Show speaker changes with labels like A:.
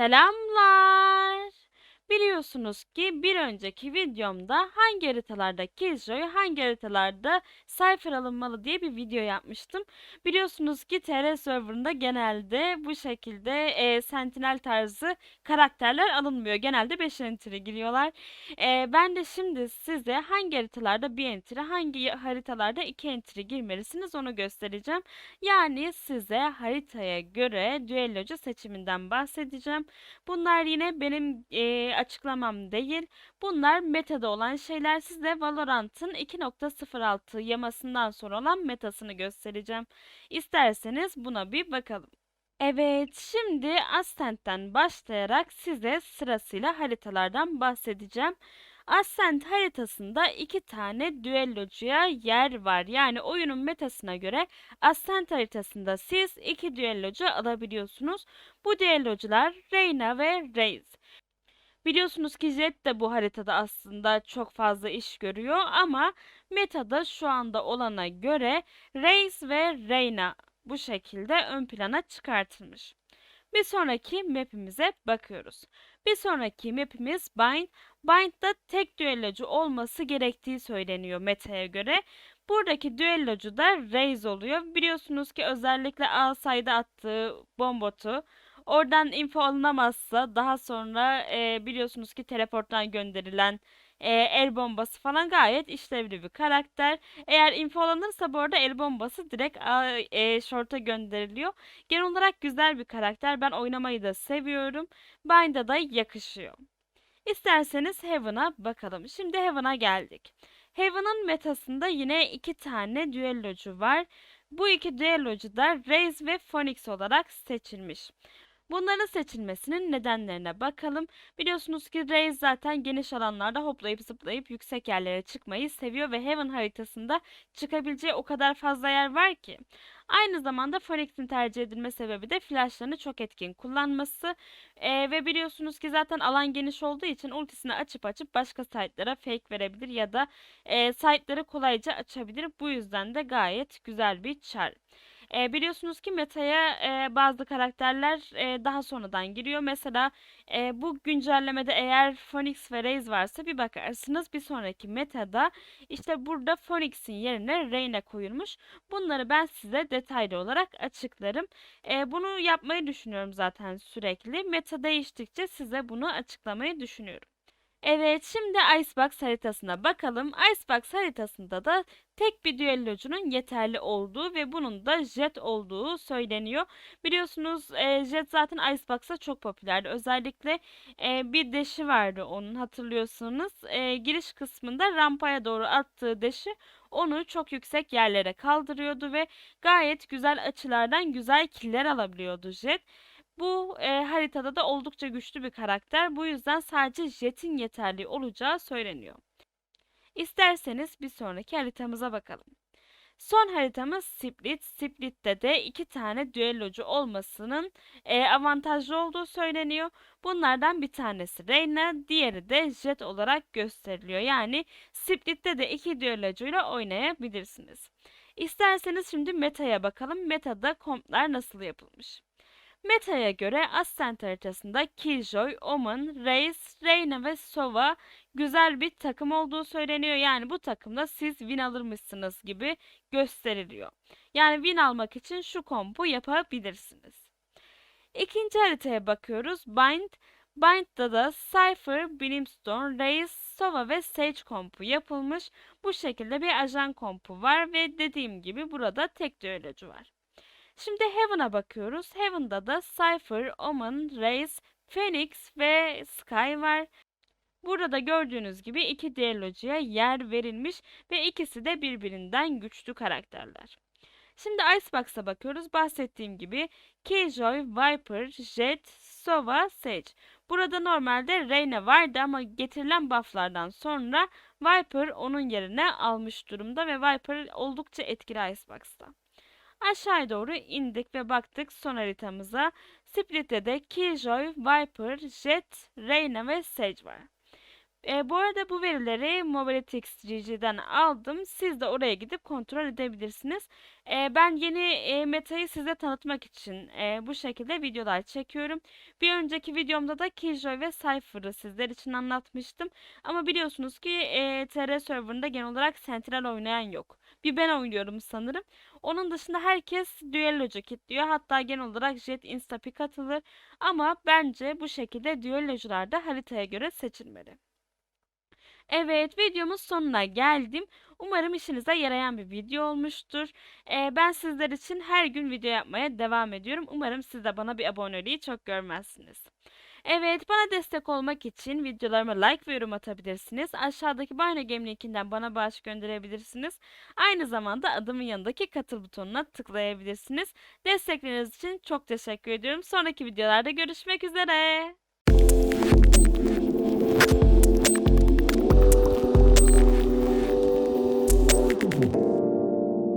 A: Selamlar. Biliyorsunuz ki bir önceki videomda hangi haritalarda Killjoy, hangi haritalarda Cypher alınmalı diye bir video yapmıştım. Biliyorsunuz ki TR serverında genelde bu şekilde e, Sentinel tarzı karakterler alınmıyor. Genelde 5 entry giriyorlar. E, ben de şimdi size hangi haritalarda bir entry, hangi haritalarda 2 entry girmelisiniz onu göstereceğim. Yani size haritaya göre düellocu seçiminden bahsedeceğim. Bunlar yine benim e, açıklamam değil. Bunlar metada olan şeyler. Size Valorant'ın 2.06 yamasından sonra olan metasını göstereceğim. İsterseniz buna bir bakalım. Evet, şimdi Ascent'ten başlayarak size sırasıyla haritalardan bahsedeceğim. Ascent haritasında iki tane düellocuya yer var. Yani oyunun metasına göre Ascent haritasında siz iki düellocu alabiliyorsunuz. Bu düellocular Reyna ve Raze. Biliyorsunuz ki Jet de bu haritada aslında çok fazla iş görüyor ama metada şu anda olana göre Raze ve Reyna bu şekilde ön plana çıkartılmış. Bir sonraki map'imize bakıyoruz. Bir sonraki map'imiz Bind. Bind'da tek düellocu olması gerektiği söyleniyor meta'ya göre. Buradaki düellocu da Raze oluyor. Biliyorsunuz ki özellikle A sayda attığı bombotu Oradan info alınamazsa daha sonra e, biliyorsunuz ki teleporttan gönderilen e, el bombası falan gayet işlevli bir karakter. Eğer info alınırsa bu arada el bombası direkt e, short'a gönderiliyor. Genel olarak güzel bir karakter. Ben oynamayı da seviyorum. Bind'a da yakışıyor. İsterseniz Heaven'a bakalım. Şimdi Heaven'a geldik. Heaven'ın metasında yine iki tane düellocu var. Bu iki düellocu da Raze ve Phoenix olarak seçilmiş. Bunların seçilmesinin nedenlerine bakalım. Biliyorsunuz ki Raze zaten geniş alanlarda hoplayıp zıplayıp yüksek yerlere çıkmayı seviyor ve Heaven haritasında çıkabileceği o kadar fazla yer var ki. Aynı zamanda Phoenix'in tercih edilme sebebi de flashlarını çok etkin kullanması ee, ve biliyorsunuz ki zaten alan geniş olduğu için ultisini açıp açıp başka site'lara fake verebilir ya da e, site'ları kolayca açabilir. Bu yüzden de gayet güzel bir çar. E, biliyorsunuz ki metaya e, bazı karakterler e, daha sonradan giriyor. Mesela e, bu güncellemede eğer Phoenix ve Raze varsa bir bakarsınız bir sonraki metada işte burada Phoenix'in yerine Reyna koyulmuş. Bunları ben size detaylı olarak açıklarım. E, bunu yapmayı düşünüyorum zaten sürekli. Meta değiştikçe size bunu açıklamayı düşünüyorum. Evet, şimdi Icebox haritasına bakalım. Icebox haritasında da tek bir düellocunun yeterli olduğu ve bunun da Jet olduğu söyleniyor. Biliyorsunuz e, Jet zaten Icebox'ta çok popülerdi. Özellikle e, bir deşi vardı onun hatırlıyorsunuz. E, giriş kısmında rampaya doğru attığı deşi onu çok yüksek yerlere kaldırıyordu ve gayet güzel açılardan güzel killer alabiliyordu Jet. Bu e, haritada da oldukça güçlü bir karakter. Bu yüzden sadece Jet'in yeterli olacağı söyleniyor. İsterseniz bir sonraki haritamıza bakalım. Son haritamız Split. Split'te de iki tane düellocu olmasının e, avantajlı olduğu söyleniyor. Bunlardan bir tanesi Reyna, diğeri de Jet olarak gösteriliyor. Yani Split'te de iki düellocuyla oynayabilirsiniz. İsterseniz şimdi meta'ya bakalım. Meta'da komplar nasıl yapılmış? Meta'ya göre Ascent haritasında Killjoy, Omen, Raze, Reyna ve Sova güzel bir takım olduğu söyleniyor. Yani bu takımda siz win alırmışsınız gibi gösteriliyor. Yani win almak için şu kompu yapabilirsiniz. İkinci haritaya bakıyoruz. Bind. Bind'da da Cypher, Brimstone, Raze, Sova ve Sage kompu yapılmış. Bu şekilde bir ajan kompu var ve dediğim gibi burada tek düellocu var. Şimdi Heaven'a bakıyoruz. Heaven'da da Cypher, Omen, Raze, Phoenix ve Sky var. Burada da gördüğünüz gibi iki düellocuya yer verilmiş ve ikisi de birbirinden güçlü karakterler. Şimdi Icebox'a bakıyoruz. Bahsettiğim gibi Killjoy, Viper, Jet, Sova, Sage. Burada normalde Reyna vardı ama getirilen bufflardan sonra Viper onun yerine almış durumda ve Viper oldukça etkili Icebox'ta. Aşağıya doğru indik ve baktık son haritamıza. Split'te de Killjoy, Viper, Jet, Reyna ve Sage var. E, bu arada bu verileri Mobilytics.gg'den aldım. Siz de oraya gidip kontrol edebilirsiniz. E, ben yeni e, metayı size tanıtmak için e, bu şekilde videolar çekiyorum. Bir önceki videomda da Killjoy ve Cypher'ı sizler için anlatmıştım. Ama biliyorsunuz ki e, TR serverında genel olarak Sentinel oynayan yok. Bir ben oynuyorum sanırım. Onun dışında herkes Duello'cu kilitliyor. Hatta genel olarak Jet Instapi katılır. Ama bence bu şekilde Duello'cular da haritaya göre seçilmeli. Evet, videomuz sonuna geldim. Umarım işinize yarayan bir video olmuştur. Ee, ben sizler için her gün video yapmaya devam ediyorum. Umarım siz de bana bir aboneliği çok görmezsiniz. Evet, bana destek olmak için videolarıma like ve yorum atabilirsiniz. Aşağıdaki Bino Game linkinden bana bağış gönderebilirsiniz. Aynı zamanda adımın yanındaki katıl butonuna tıklayabilirsiniz. Destekleriniz için çok teşekkür ediyorum. Sonraki videolarda görüşmek üzere.